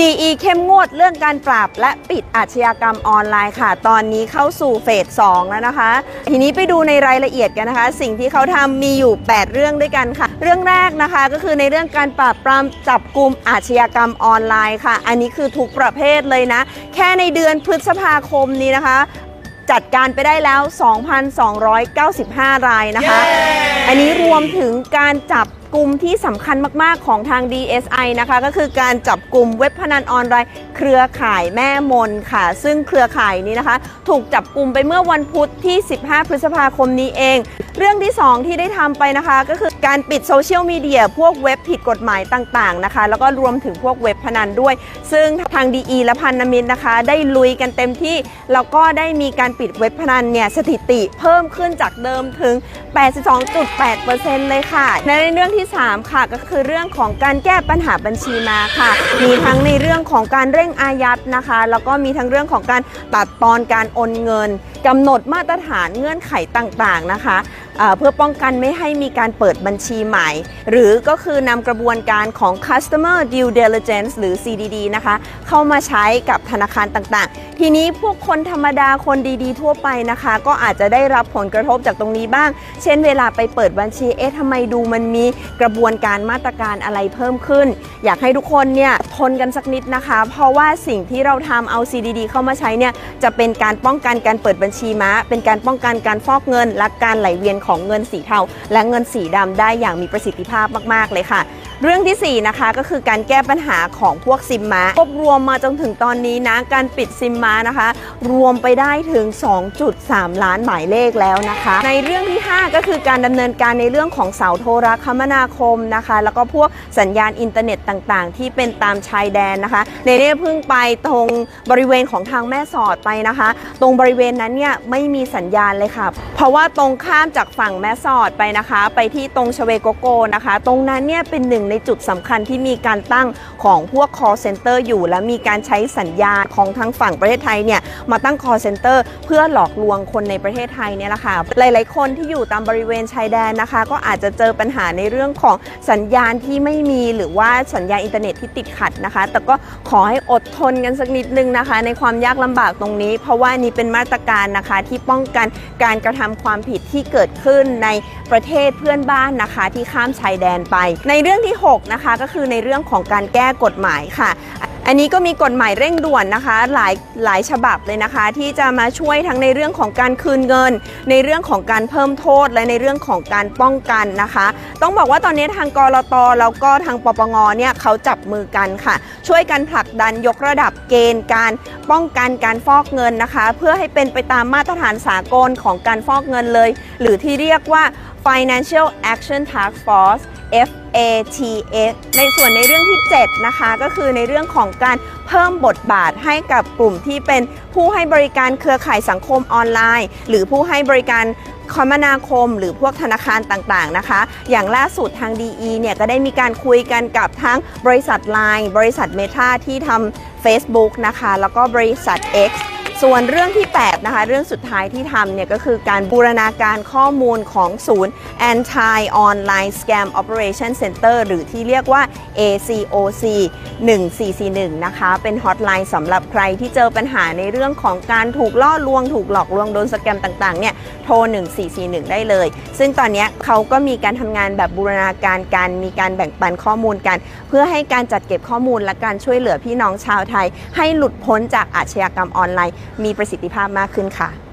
DE เข้มงวดเรื่องการปราบและปิดอาชญากรรมออนไลน์ค่ะ ตอนนี้เข้าสู่เฟส2แล้วนะคะ ทีนี้ไปดูในรายละเอียดกันนะคะ สิ่งที่เขาทำมีอยู่ 8 เรื่องด้วยกันค่ะ เรื่องแรกนะคะก็คือในเรื่องการปราบปรามจับกลุ่มอาชญากรรมออนไลน์ค่ะ อันนี้คือทุกประเภทเลยนะ แค่ในเดือนพฤษภาคมนี้นะคะจัดการไปได้แล้ว 2,295 รายนะคะอันนี้รวมถึงการจับกลุ่มที่สำคัญมากๆของทาง DSI นะคะ ก็คือการจับกลุ่มเว็บพนันออนไลน์ เครือข่ายแม่มนค่ะ ซึ่งเครือข่ายนี้นะคะ ถูกจับกลุ่มไปเมื่อวันพุธที่ 15 พฤษภาคมนี้เอง เรื่องที่ 2 ที่ได้ทำไปนะคะ ก็คือการปิดโซเชียลมีเดียพวกเว็บผิดกฎหมายต่างๆนะคะ แล้วก็รวมถึงพวกเว็บพนันด้วย ซึ่งทาง DE และพันธมิตรนะคะ ได้ลุยกันเต็มที่แล้วก็ได้มีการปิดเว็บพนันเนี่ยสถิติเพิ่มขึ้นจากเดิมถึง 82.8%เลยค่ะในเรื่องที่ 3 ค่ะ ก็คือเรื่องของการแก้ปัญหาบัญชีมาค่ะ มีทั้งในเรื่องของการเร่งอายัดนะคะ แล้วก็มีทั้งเรื่องของการตัดตอนการโอนเงินกำหนดมาตรฐานเงื่อนไขต่างๆนะคะเพื่อป้องกันไม่ให้มีการเปิดบัญชีใหม่ หรือก็คือนำกระบวนการของ customer due diligence หรือ CDD นะคะ เข้ามาใช้กับธนาคารต่างๆ ทีนี้พวกคนธรรมดาคนดีๆ ทั่วไปนะคะ ก็อาจจะได้รับผลกระทบจากตรงนี้บ้าง เช่นเวลาไปเปิดบัญชี เอ๊ะทำไมดูมันมีกระบวนการมาตรการอะไรเพิ่มขึ้น อยากให้ทุกคนเนี่ยทนกันสักนิดนะคะ เพราะว่าสิ่งที่เราทำเอา CDD เข้ามาใช้เนี่ยจะเป็นการป้องกันการเปิดบัญชีม้า เป็นการป้องกันการฟอกเงิน และการไหลเวียนของเงินสีเทาและเงินสีดำได้อย่างมีประสิทธิภาพมาก ๆ เลยค่ะ เรื่องทีสี่ 4 นะคะก็คือการแก้ปัญหาของพวกซิมมารวบรวมมาจนถึงตอนนี้นะการปิดซิมมานะคะ รวมไปได้ถึง 2.3 ล้านหมายเลขแล้วนะคะ ในเรื่องที่ 5 ก็คือการดำเนินการในเรื่องของเสาโทรคมนาคมนะคะ แล้วก็พวกสัญญาณอินเทอร์เน็ตต่างๆ ที่เป็นตามชายแดนนะคะ ในนี้เพิ่งไปตรงบริเวณของทางแม่สอดไปนะคะ ตรงบริเวณนั้นเนี่ยไม่มีสัญญาณเลยค่ะเพราะว่าตรงข้ามจากฝั่งแม่สอดไปนะคะ ไปที่ตรงชเวโกโกนะคะ ตรงนั้นเนี่ยเป็นหนึ่งในจุดสำคัญที่มีการตั้งของพวก call center อยู่ และมีการใช้สัญญาณของทางฝั่งประเทศไทยเนี่ยมาตั้ง call center เพื่อหลอกลวงคนในประเทศไทยเนี่ยแหละค่ะหลาย ๆ คนที่อยู่ตามบริเวณชายแดนนะคะ ก็อาจจะเจอปัญหาในเรื่องของสัญญาณที่ไม่มีหรือว่าสัญญาณอินเทอร์เน็ตที่ติดขัดนะคะ แต่ก็ขอให้อดทนกันสักนิดนึงนะคะ ในความยากลำบากตรงนี้ เพราะว่านี่เป็นมาตรการนะคะที่ป้องกันการกระทำความผิดที่เกิดขึ้นในประเทศเพื่อนบ้านนะคะที่ข้ามชายแดนไป ในเรื่องที่6นะคะก็คือในเรื่องของการแก้กฎหมายค่ะ อันนี้ก็มีกฎหมายเร่งด่วนนะคะหลายหลายฉบับเลยนะคะ ที่จะมาช่วยทั้งในเรื่องของการคืนเงิน ในเรื่องของการเพิ่มโทษและในเรื่องของการป้องกันนะคะ ต้องบอกว่าตอนนี้ทางกรตแล้วก็ทางปปงเนี่ยเขาจับมือกันค่ะ ช่วยกันผลักดันยกระดับเกณฑ์การป้องกันการฟอกเงินนะคะ เพื่อให้เป็นไปตามมาตรฐานสากลของการฟอกเงินเลย หรือที่เรียกว่า Financial Action Task Force f FATF ในส่วนในเรื่องที่ 7 นะคะ ก็คือในเรื่องของการเพิ่มบทบาทให้กับกลุ่มที่เป็นผู้ให้บริการเครือข่ายสังคมออนไลน์ หรือผู้ให้บริการคมนาคมหรือพวกธนาคารต่างๆนะคะ อย่างล่าสุดทาง DE เนี่ยก็ได้มีการคุยกันกับทั้งบริษัท Line บริษัท Meta ที่ทำ Facebook นะคะ แล้วก็บริษัท X ส่วนเรื่องที่ 8 นะคะ เรื่องสุดท้ายที่ทำเนี่ยก็คือการบูรณาการข้อมูลของศูนย์ Anti Online Scam Operation Center หรือที่เรียกว่า ACOC 1441 นะคะ เป็นฮอตไลน์สำหรับใครที่เจอปัญหาในเรื่องของการถูกล่อลวง ถูกหลอกลวงโดนสแกมต่างๆเนี่ย โทร 1441 ได้เลย ซึ่งตอนนี้เขาก็มีการทำงานแบบบูรณาการกันมีการแบ่งปันข้อมูลกัน เพื่อให้การจัดเก็บข้อมูลและการช่วยเหลือพี่น้องชาวไทย ให้หลุดพ้นจากอาชญากรรมออนไลน์ มีประสิทธิภาพมากขึ้นค่ะ